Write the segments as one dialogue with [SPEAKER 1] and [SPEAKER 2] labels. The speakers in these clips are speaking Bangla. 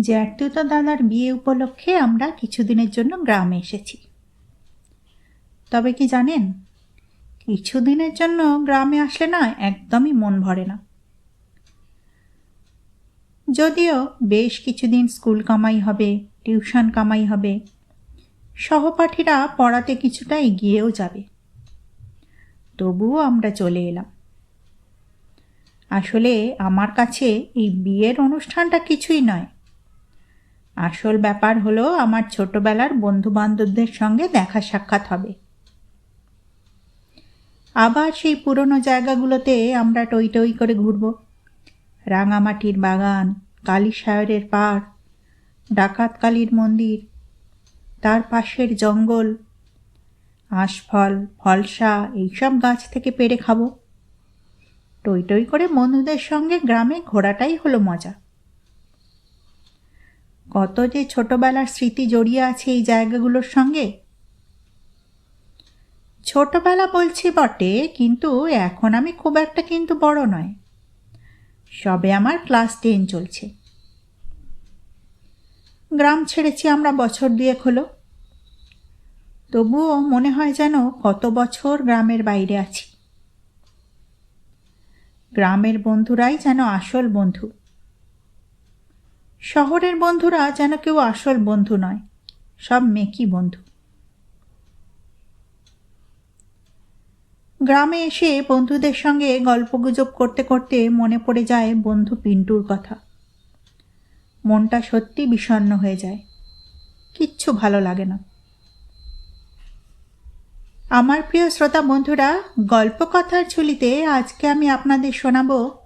[SPEAKER 1] জ্যাঠতুতো দাদার বিয়ে উপলক্ষে আমরা কিছুদিনের জন্য গ্রামে এসেছি। তবে কি জানেন? কিছুদিনের জন্য গ্রামে আসলে না একদমই মন ভরে না। যদিও বেশ কিছুদিন স্কুল কামাই হবে, টিউশন কামাই হবে, সহপাঠীরা পড়াতে কিছুটা এগিয়েও যাবে। তবুও আমরা চলে এলাম। আসলে আমার কাছে এই বিয়ের অনুষ্ঠানটা কিছুই নয় আসল ব্যাপার হলো আমার ছোটবেলার বন্ধু বান্ধবদের সঙ্গে দেখা সাক্ষাৎ হবে। আবার সেই পুরনো জায়গাগুলোতে আমরা টই টই করে ঘুরব। রাঙামাটির বাগান কালী সায়রের পাড় ডাকাত কালীর মন্দির, তার পাশের জঙ্গল, আশফল, ফলসা, এইসব গাছ থেকে পেরে খাব। টই টই করে বন্ধুদের সঙ্গে গ্রামে ঘোরাটাই হলো মজা। কত যে ছোটবেলার স্মৃতি জড়িয়ে আছে এই জায়গাগুলোর সঙ্গে। ছোটবেলা বলছি বটে, কিন্তু এখন আমি খুব একটা কিন্তু বড় নয়। সবে আমার ক্লাস টেন চলছে। গ্রাম ছেড়েছি আমরা বছর দুয়েক হলো। তবুও মনে হয় যেন কত বছর গ্রামের বাইরে আছি। গ্রামের বন্ধুরাই যেন আসল বন্ধু। শহরের বন্ধুরা যেন কেউ আসল বন্ধু নয়, সব মেকি বন্ধু। গ্রামে এসে বন্ধুদের সঙ্গে গল্পগুজব করতে করতে মনে পড়ে যায় বন্ধু পিন্টুর কথা। মনটা সত্যি বিষণ্ণ হয়ে যায়। কিচ্ছু ভালো লাগে না। আমার প্রিয় শ্রোতা বন্ধুরা, গল্পকথার ঝুলিতে আজকে আমি আপনাদের শোনাব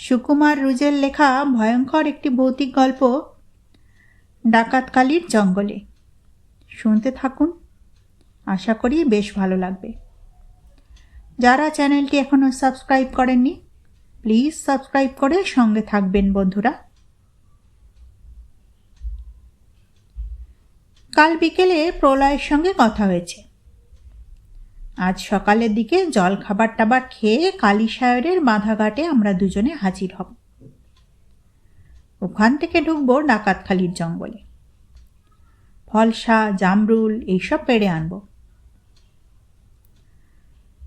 [SPEAKER 1] সুকুমার রুজের লেখা ভয়ঙ্কর একটি ভৌতিক গল্প ডাকাতকালির জঙ্গলে। শুনতে থাকুন। আশা করি বেশ ভালো লাগবে। যারা চ্যানেলটি এখনও সাবস্ক্রাইব করেননি, প্লিজ সাবস্ক্রাইব করে সঙ্গে থাকবেন বন্ধুরা। কাল বিকেলে প্রলয়ের সঙ্গে কথা হয়েছে। আজ সকালের দিকে জল খাবার টাবার খেয়ে কালীসায়রের বাঁধাঘাটে আমরা দুজনে হাজির হব। ওখান থেকে ঢুকবো ডাকাতখালির জঙ্গলে। ফলসা, জামরুল এইসব পেড়ে আনব।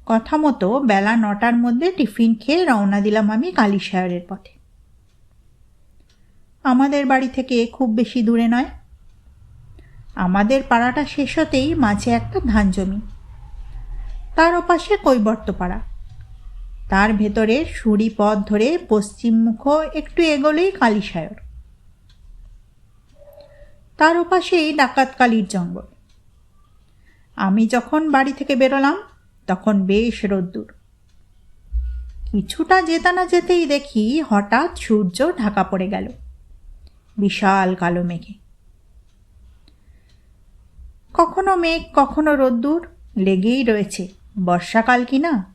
[SPEAKER 1] কথা মতো বেলা নটার মধ্যে টিফিন খেয়ে রওনা দিলাম আমি কালীসায়রের পথে। আমাদের বাড়ি থেকে খুব বেশি দূরে নয়। আমাদের পাড়াটা শেষ হতেই মাঝে একটা ধান জমি। তার ওপাশে কৈবর্তপাড়া। তার ভেতরে সুরি পথ ধরে পশ্চিমমুখ একটু এগোলেই কালীসায়র। তার ওপাশেই ডাকাতকালীর জঙ্গল। আমি যখন বাড়ি থেকে বেরোলাম, তখন বেশ রোদ্দুর। কিছুটা যেতে না যেতেই দেখি হঠাৎ সূর্য ঢাকা পড়ে গেল। বিশাল কালো মেঘে। কখনো মেঘ, কখনো রোদ্দুর, লেগেই রয়েছে। বর্ষাকাল কি না?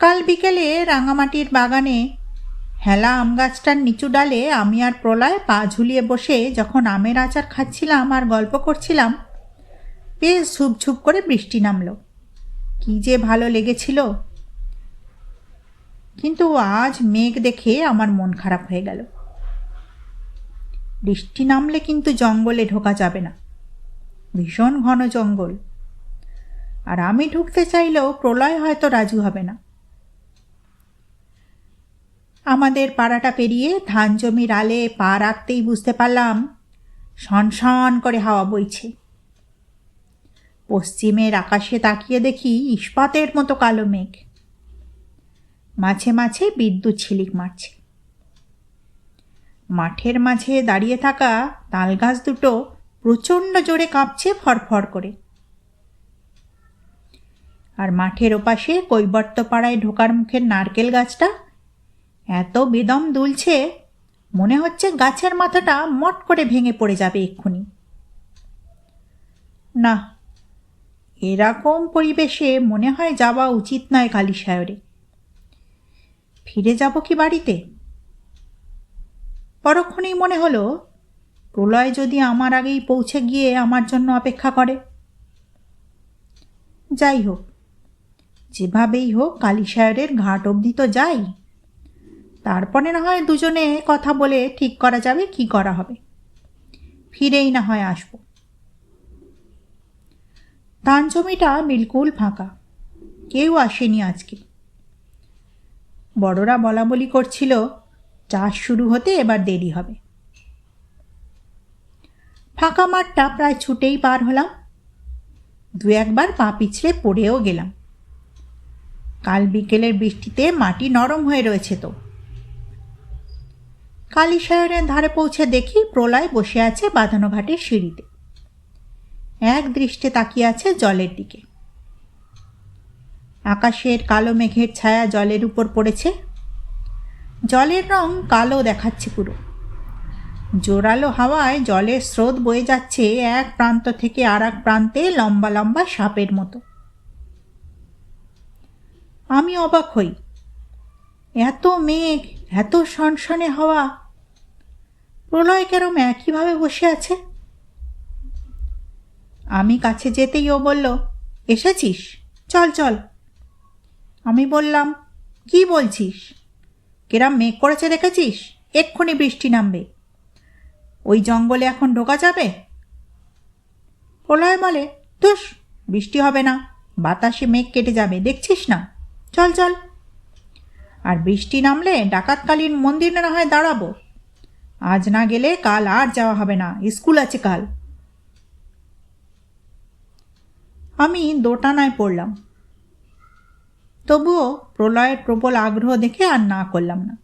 [SPEAKER 1] কাল বিকেলে রাঙামাটির বাগানে হেলা আম গাছটার নিচু ডালে আমি আর প্রলয় পা ঝুলিয়ে বসে যখন আমের আচার খাচ্ছিলাম আর গল্প করছিলাম, বেশ ঝুপঝুপ করে বৃষ্টি নামলো। কি যে ভালো লেগেছিল। কিন্তু আজ মেঘ দেখে আমার মন খারাপ হয়ে গেল। বৃষ্টি নামলে কিন্তু জঙ্গলে ঢোকা যাবে না। ভীষণ ঘন জঙ্গল। আর আমি ঢুকতে চাইলেও প্রলয় হয়তো রাজু হবে না। আমাদের পাড়াটা পেরিয়ে ধান জমির আলে পা রাখতেই বুঝতে পারলাম শন করে হাওয়া বইছে। পশ্চিমের আকাশে তাকিয়ে দেখি ইস্পাতের মতো কালো মেঘ। মাঝে মাঝে বিদ্যুৎ ছিলিক মারছে। মাঠের মাঝে দাঁড়িয়ে থাকা তালগাছ দুটো প্রচণ্ড জোরে কাঁপছে ফরফর করে। আর মাঠের ওপাশে কৈবর্তপাড়ায় ঢোকার মুখের নারকেল গাছটা? এত বেদম দুলছে, মনে হচ্ছে গাছের মাথাটা মট করে ভেঙে পড়ে যাবে এক্ষুনি। না, এরকম পরিবেশে মনে হয় যাওয়া উচিত নয় কালীসায়রে। ফিরে যাব কি বাড়িতে? পরক্ষণেই মনে হলো, প্রলয় যদি আমার আগেই পৌঁছে গিয়ে আমার জন্য অপেক্ষা করে। যাই হোক যেভাবেই হোক কালীসায়রের ঘাট অবধি তো যাই। তারপরে না হয় দুজনে কথা বলে ঠিক করা যাবে, কি করা হবে। ফিরেই না হয় আসব। ধান জমিটা বিলকুল ফাঁকা। কেউ আসেনি আজকে। বড়রা বলা বলি করছিল, চাষ শুরু হতে এবার দেরি হবে। ফাঁকা মাঠটা প্রায় ছুটেই পার হলাম। দু একবার পা পিছলে পড়েও গেলাম। কাল বিকেলের বৃষ্টিতে মাটি নরম হয়ে রয়েছে তো। কালী শহরের ধারে পৌঁছে দেখি প্রলয় বসে আছে বাঁধানো ঘাটের সিঁড়িতে। এক দৃষ্টে তাকিয়ে আছে জলের দিকে। আকাশের কালো মেঘের ছায়া জলের উপর পড়েছে। জলের রং কালো দেখাচ্ছে পুরো। জোরালো হাওয়ায় জলের স্রোত বয়ে যাচ্ছে এক প্রান্ত থেকে আর প্রান্তে লম্বা লম্বা সাপের মতো। আমি অবাক হই। এত মেঘ, এত সনসনে হওয়া। প্রলয় কেরম একইভাবে বসে আছে? আমি কাছে যেতেই ও বলল, এসেছিস? চল চল। আমি বললাম, কি বলছিস? কেরাম মেঘ করেছে দেখেছিস? এক্ষুনি বৃষ্টি নামবে। ওই জঙ্গলে এখন ঢোকা যাবে? প্রলয় বলে তুস বৃষ্টি হবে না। বাতাসে মেঘ কেটে যাবে, দেখছিস না? চল চল। আর বৃষ্টি নামলে ডাকাতকালীন মন্দিরে না হয় দাঁড়াবো। আজ না গেলে কাল আর যাওয়া হবে না, স্কুল আছে কাল। আমি দোটানায় পড়লাম। তবুও প্রলয়ের প্রবল আগ্রহ দেখে আর না করলাম না।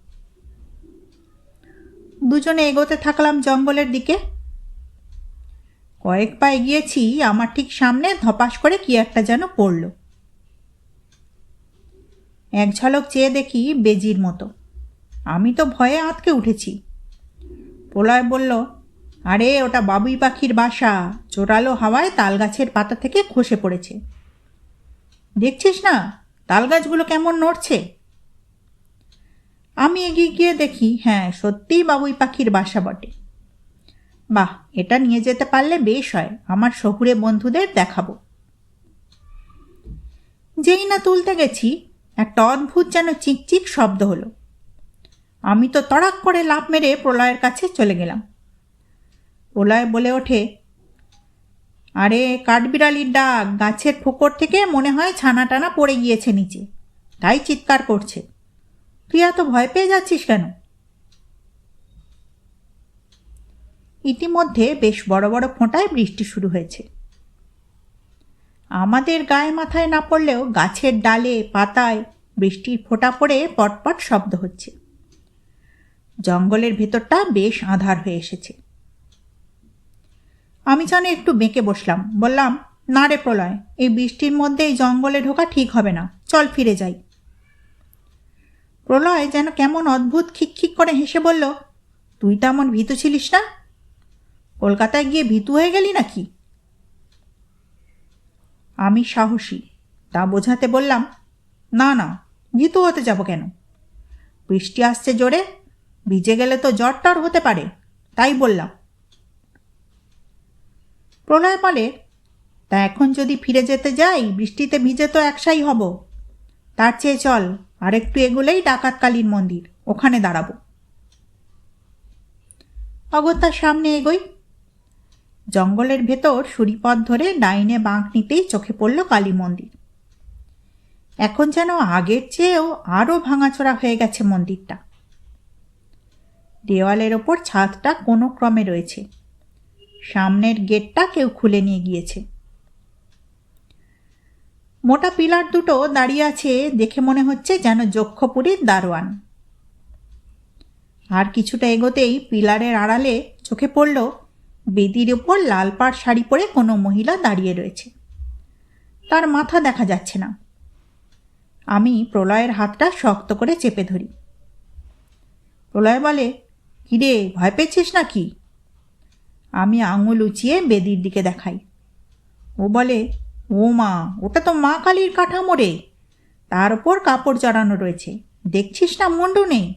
[SPEAKER 1] দুজনে এগোতে থাকলাম জঙ্গলের দিকে। কয়েক পা এগিয়েছি, আমার ঠিক সামনে ধপাস করে কি একটা যেন পড়ল। এক ঝলক চেয়ে দেখি বেজির মতো। আমি তো ভয়ে আঁতকে উঠেছি। প্রলয় বলল, আরে, ওটা বাবুই পাখির বাসা। চোরালো হাওয়ায় তাল গাছের পাতা থেকে খসে পড়েছে। দেখছিস না তাল গাছগুলো কেমন নড়ছে? আমি এগিয়ে গিয়ে দেখি হ্যাঁ সত্যিই বাবুই পাখির বাসা বটে। বাহ, এটা নিয়ে যেতে পারলে বেশ হয়, আমার শহুরে বন্ধুদের দেখাবো। যেই না তুলতে গেছি একটা অদ্ভুত যেন চিকচিক শব্দ হলো। আমি তো তড়াক করে লাভ মেরে প্রলয়ের কাছে চলে গেলাম। প্রলয় বলে ওঠে, আরে, কাঠবিড়ালির ডাক, গাছের ফোকর থেকে মনে হয় ছানা টানা পড়ে গিয়েছে নিচে। তাই চিৎকার করছে। তুই এত ভয় পেয়ে যাচ্ছিস কেন? ইতিমধ্যে বেশ বড় বড় ফোঁটায় বৃষ্টি শুরু হয়েছে। আমাদের গায়ে মাথায় না পড়লেও গাছের ডালে, পাতায় বৃষ্টির ফোঁটা পড়ে পটপট শব্দ হচ্ছে। জঙ্গলের ভেতরটা বেশ আধার হয়ে এসেছে। আমি যেন একটু বেঁকে বসলাম। বললাম, না রে প্রলয়, এই বৃষ্টির মধ্যে এই জঙ্গলে ঢোকা ঠিক হবে না। চল ফিরে যাই। প্রলয় যেন কেমন অদ্ভুত খিকখিক করে হেসে বলল, তুই তেমন ভীতু ছিলিস না? কলকাতায় গিয়ে ভীতু হয়ে গেলি নাকি? আমি সাহসী। তা বোঝাতে বললাম, না না, ভীতু হতে যাব কেন? বৃষ্টি আসছে জোরে, ভিজে গেলে তো জ্বর টর হতে পারে, তাই বললাম। প্রলয় বলে, তা এখন যদি ফিরে যেতে যাই, বৃষ্টিতে ভিজে তো একসাই হব। তার চেয়ে চল আর একটু এগুলেই ডাকাতকালীন মন্দির, ওখানে দাঁড়াবো। অগত্যার সামনে এগোই জঙ্গলের ভেতর সুরিপথ ধরে ডাইনে বাঁক নিতেই চোখে পড়ল কালী মন্দির। এখন যেন আগের চেয়েও আরও ভাঙাচোরা হয়ে গেছে মন্দিরটা। দেওয়ালের ওপর ছাদটা কোনো ক্রমে রয়েছে। সামনের গেটটা কেউ খুলে নিয়ে গিয়েছে। মোটা পিলার দুটো দাঁড়িয়ে আছে দেখে মনে হচ্ছে যেন যক্ষপুরীর দারোয়ান। আর কিছুটা এগোতেই পিলারের আড়ালে চোখে পড়ল বেদির ওপর লাল পাড় শাড়ি পরে কোনো মহিলা দাঁড়িয়ে রয়েছে। তার মাথা দেখা যাচ্ছে না। আমি প্রলয়ের হাতটা শক্ত করে চেপে ধরি। প্রলয় বলে, কিরে, ভয় পেয়েছিস নাকি? আমি আঙুল উঁচিয়ে বেদির দিকে দেখাই। ও বলে, ও মা, ওটা তো মা কালীর কাঠামো রে। তার ওপর কাপড় চড়ানো রয়েছে। দেখছিস না মুন্ডু নেই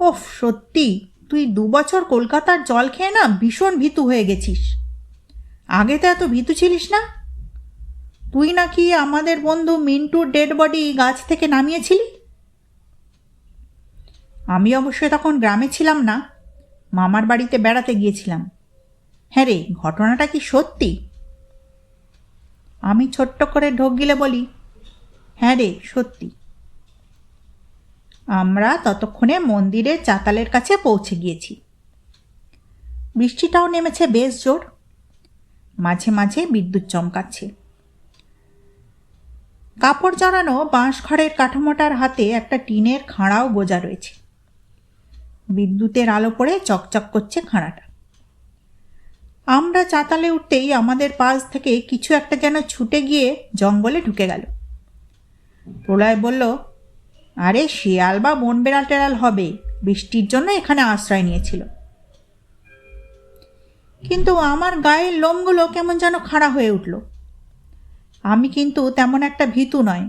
[SPEAKER 1] ওফ, সত্যি? তুই দু বছর কলকাতার জল খেয়ে না ভীষণ ভীতু হয়ে গেছিস। আগে তো এত ভীতু ছিলিস না। তুই নাকি আমাদের বন্ধু মিন্টুর ডেড বডি গাছ থেকে নামিয়েছিলি? আমি অবশ্যই তখন গ্রামে ছিলাম না, মামার বাড়িতে বেড়াতে গিয়েছিলাম। হ্যাঁ রে, ঘটনাটা কি সত্যি? আমি ছোট্ট করে ঢোক গিলে বলি হ্যাঁ রে, সত্যি। আমরা ততক্ষণে মন্দিরের চাতালের কাছে পৌঁছে গিয়েছি। বৃষ্টিটাও নেমেছে বেশ জোর। মাঝে মাঝে বিদ্যুৎ চমকাচ্ছে। কাপড় জড়ানো বাঁশ ঘরের কাঠামোটার হাতে একটা টিনের খাঁড়াও গোজা রয়েছে। বিদ্যুতের আলো পড়ে চকচক করছে খাঁড়াটা। আমরা চাতালে উঠতেই আমাদের পাশ থেকে কিছু একটা যেন ছুটে গিয়ে জঙ্গলে ঢুকে গেল। প্রলয় বলল আরে শিয়াল বা বন বেড়াল টেড়াল হবে। বৃষ্টির জন্য এখানে আশ্রয় নিয়েছিল। কিন্তু আমার গায়ের লোমগুলো কেমন যেন খাড়া হয়ে উঠল। আমি কিন্তু তেমন একটা ভীতু নয়।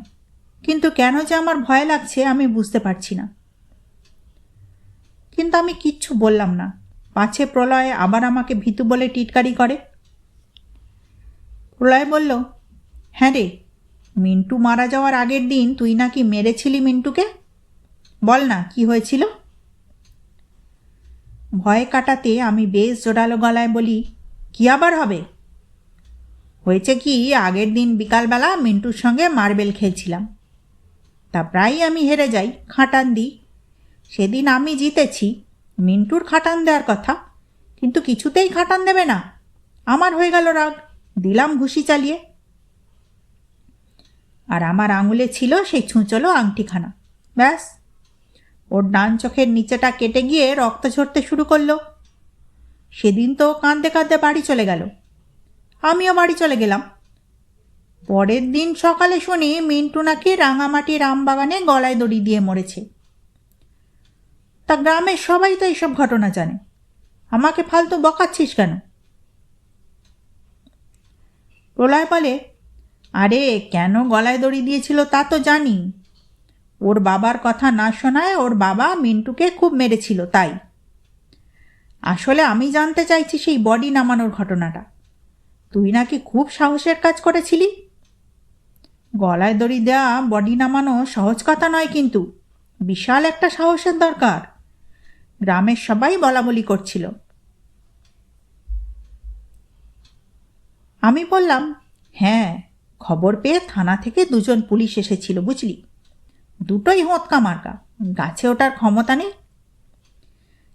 [SPEAKER 1] কিন্তু কেন যে আমার ভয় লাগছে আমি বুঝতে পারছি না। কিন্তু আমি কিচ্ছু বললাম না। পাছে প্রলয় আবার আমাকে ভীতু বলে টিটকারি করে। প্রলয় বলল হ্যাঁ রে মিন্টু মারা যাওয়ার আগের দিন তুই নাকি মেরেছিলি মিন্টুকে? বল না, কি হয়েছিল? ভয় কাটাতে আমি বেশ জোরালো গলায় বলি, কি আবার হবে? হয়েছে কি, আগের দিন বিকালবেলা মিন্টুর সঙ্গে মার্বেল খেলছিলাম। তা প্রায়ই আমি হেরে যাই, খাটান দিই। সেদিন আমি জিতেছি, মিন্টুর খাটান দেওয়ার কথা, কিন্তু কিছুতেই খাটান দেবে না। আমার হয়ে গেল রাগ, দিলাম ঘুষি চালিয়ে। আর আমার আঙুলে ছিল সেই ছুঁচলো আংটিখানা। ব্যাস। ওর ডান চোখের নিচেটা কেটে গিয়ে রক্ত ঝরতে শুরু করল। সেদিন তো কাঁদতে কাঁদতে বাড়ি চলে গেল। আমিও বাড়ি চলে গেলাম। পরের দিন সকালে শুনি মিন্টু নাকি রাঙামাটি রামবাগানে গলায় দড়ি দিয়ে মরেছে। তা গ্রামের সবাই তো এইসব ঘটনা জানে। আমাকে ফালতু বকাচ্ছিস কেন? প্রলয় বলে আরে, কেন গলায় দড়ি দিয়েছিল তা তো জানি। ওর বাবার কথা না শোনায় ওর বাবা মিন্টুকে খুব মেরেছিল, তাই। আসলে আমি জানতে চাইছি সেই বডি নামানোর ঘটনাটা। তুই নাকি খুব সাহসের কাজ করেছিলি? গলায় দড়ি দেওয়া বডি নামানো সহজ কথা নয় কিন্তু, বিশাল একটা সাহসের দরকার। গ্রামের সবাই বলা বলি করছিল। আমি বললাম হ্যাঁ খবর পেয়ে থানা থেকে দুজন পুলিশ এসেছিল, বুঝলি? দুটোই হোঁতকা মার্কা। গাছে ওঠার ক্ষমতা নেই।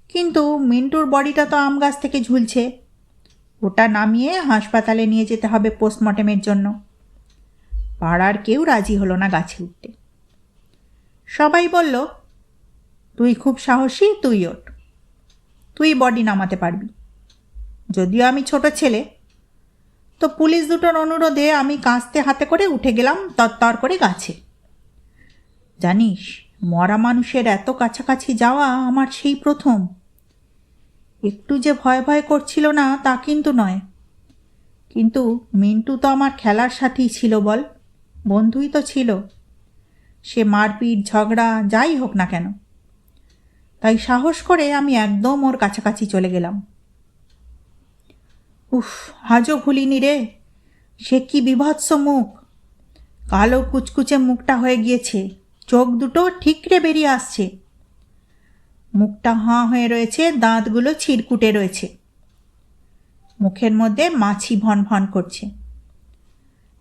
[SPEAKER 1] কিন্তু মিন্টুর বডিটা তো আম গাছ থেকে ঝুলছে। ওটা নামিয়ে হাসপাতালে নিয়ে যেতে হবে পোস্টমর্টেমের জন্য। পাড়ার কেউ রাজি হলো না গাছে উঠতে। সবাই বলল, তুই খুব সাহসী, তুই ওঠ। তুই বডি নামাতে পারবি। যদিও আমি ছোট ছেলে তো পুলিশ দুটোর অনুরোধে আমি কাঁচতে হাতে করে উঠে গেলাম তরতর করে গাছে। জানিস, মরা মানুষের এত কাছাকাছি যাওয়া আমার সেই প্রথম। একটু যে ভয় ভয় করছিল না তা কিন্তু নয়। কিন্তু মিন্টু তো আমার খেলার সাথেই ছিল বল, বন্ধুই তো ছিল। সে মারপিট, ঝগড়া, যাই হোক না কেন। তাই সাহস করে আমি একদম ওর কাছাকাছি চলে গেলাম। উফ হাজও ভুলিনি রে। সে কি বিভৎস মুখ। কালো কুচকুচে মুখটা হয়ে গিয়েছে। চোখ দুটো ঠিকরে বেরিয়ে আসছে। মুখটা হাঁ হয়ে রয়েছে, দাঁতগুলো ছিরকুটে রয়েছে। মুখের মধ্যে মাছি ভন ভন করছে।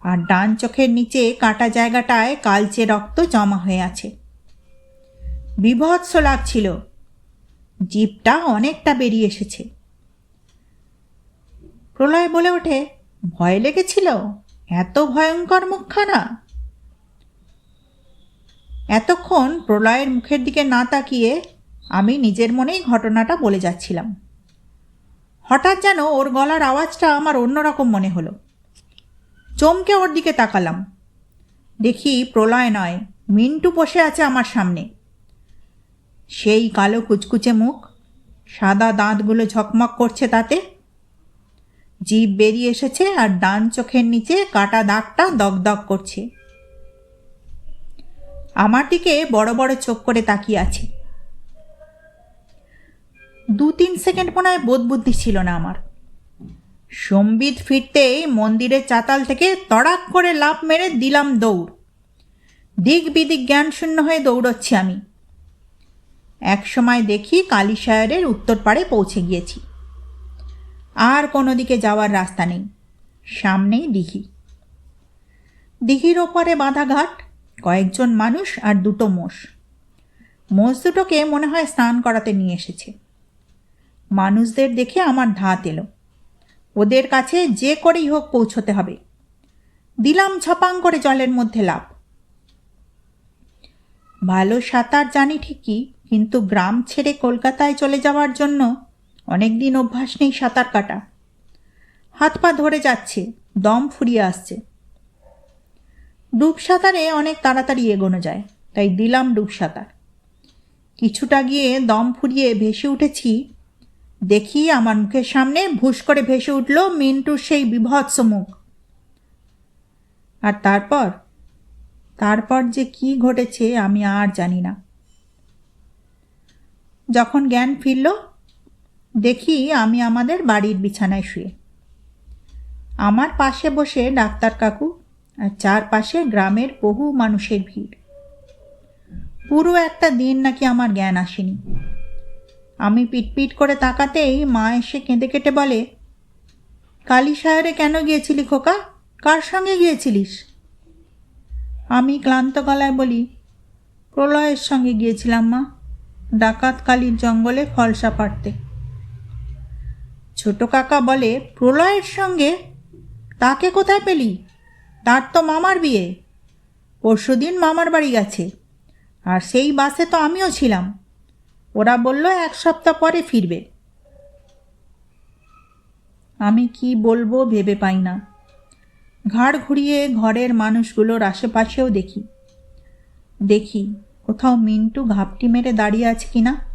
[SPEAKER 1] আর ডান চোখের নিচে কাটা জায়গাটায় কালচে রক্ত জমা হয়ে আছে। বিভৎস লাগছিল। জিপটা অনেকটা বেরিয়ে এসেছে। প্রলয় বলে ওঠে, ভয় লেগেছিল? এত ভয়ঙ্কর মুখখানা? এতক্ষণ প্রলয়ের মুখের দিকে না তাকিয়ে আমি নিজের মনেই ঘটনাটা বলে যাচ্ছিলাম। হঠাৎ যেন ওর গলার আওয়াজটা আমার অন্যরকম মনে হলো। চমকে ওর দিকে তাকালাম। দেখি প্রলয় নয়, মিন্টু বসে আছে আমার সামনে। সেই কালো কুচকুচে মুখ, সাদা দাঁতগুলো ঝকমক করছে তাতে। জিভ বেরিয়ে এসেছে আর ডান চোখের নিচে কাটা দাগটা দগদগ করছে। আমার দিকে বড় বড় চোখ করে তাকিয়ে আছে। দু তিন সেকেন্ড মনে হয় বোধ বুদ্ধি ছিল না আমার। সম্বিত ফিরতেই মন্দিরের চাতাল থেকে তড়াক করে লাফ মেরে দিলাম দৌড়। দিক বিদিক জ্ঞান শূন্য হয়ে দৌড়চ্ছি আমি। এক সময় দেখি কালীশায়রের উত্তর পাড়ে পৌঁছে গিয়েছি। আর কোনো দিকে যাওয়ার রাস্তা নেই। সামনেই দিঘি। দিঘির ওপরে বাঁধা ঘাট কয়েকজন মানুষ আর দুটো মোষ। মোষ দুটোকে মনে হয় স্নান করাতে নিয়ে এসেছে। মানুষদের দেখে আমার ধাত এলো। ওদের কাছে যে করেই হোক পৌঁছতে হবে। দিলাম ছাপাং করে জলের মধ্যে লাভ ভালো সাঁতার জানি ঠিকই, কিন্তু গ্রাম ছেড়ে কলকাতায় চলে যাওয়ার জন্য অনেক দিন অভ্যাস নেই সাঁতার কাটা। হাত পা ধরে যাচ্ছে, দম ফুরিয়ে আসছে। ডুব সাঁতারে অনেক তাড়াতাড়ি এগোনো যায়, তাই দিলাম ডুব সাঁতার। কিছুটা গিয়ে দম ফুরিয়ে ভেসে উঠেছি, দেখি আমার মুখের সামনে ভুস করে ভেসে উঠল মিন্টুর সেই বিভৎস মুখ। আর তারপর? তারপর যে কি ঘটেছে আমি আর জানি না। যখন জ্ঞান ফিরল দেখি আমি আমাদের বাড়ির বিছানায় শুয়ে। আমার পাশে বসে ডাক্তার কাকু, আর চারপাশে গ্রামের বহু মানুষের ভিড়। পুরো একটা দিন নাকি আমার জ্ঞান আসেনি। আমি পিটপিট করে তাকাতেই মা এসে কেঁদে কেটে বলে, কালী সাহেরে কেন গিয়েছিলি খোকা? কার সঙ্গে গিয়েছিলিস? আমি ক্লান্ত গলায় বলি, প্রলয়ের সঙ্গে গিয়েছিলাম মা, ডাকাত কালীর জঙ্গলে ফলসা পাড়তে। ছোট কাকা বলে, প্রলয়ের সঙ্গে তাকে কোথায় পেলি? তার তো মামার বিয়ে। পরশুদিন মামার বাড়ি গেছে। আর সেই বাসে তো আমিও ছিলাম। ওরা বলল, এক সপ্তাহ পরে ফিরবে। আমি কি বলব ভেবে পাই না। ঘাড় ঘুরিয়ে ঘরের মানুষগুলোর আশেপাশেও দেখি। দেখি কোথাও মিন্টু ঘাপটি মেরে দাঁড়িয়ে আছে কিনা।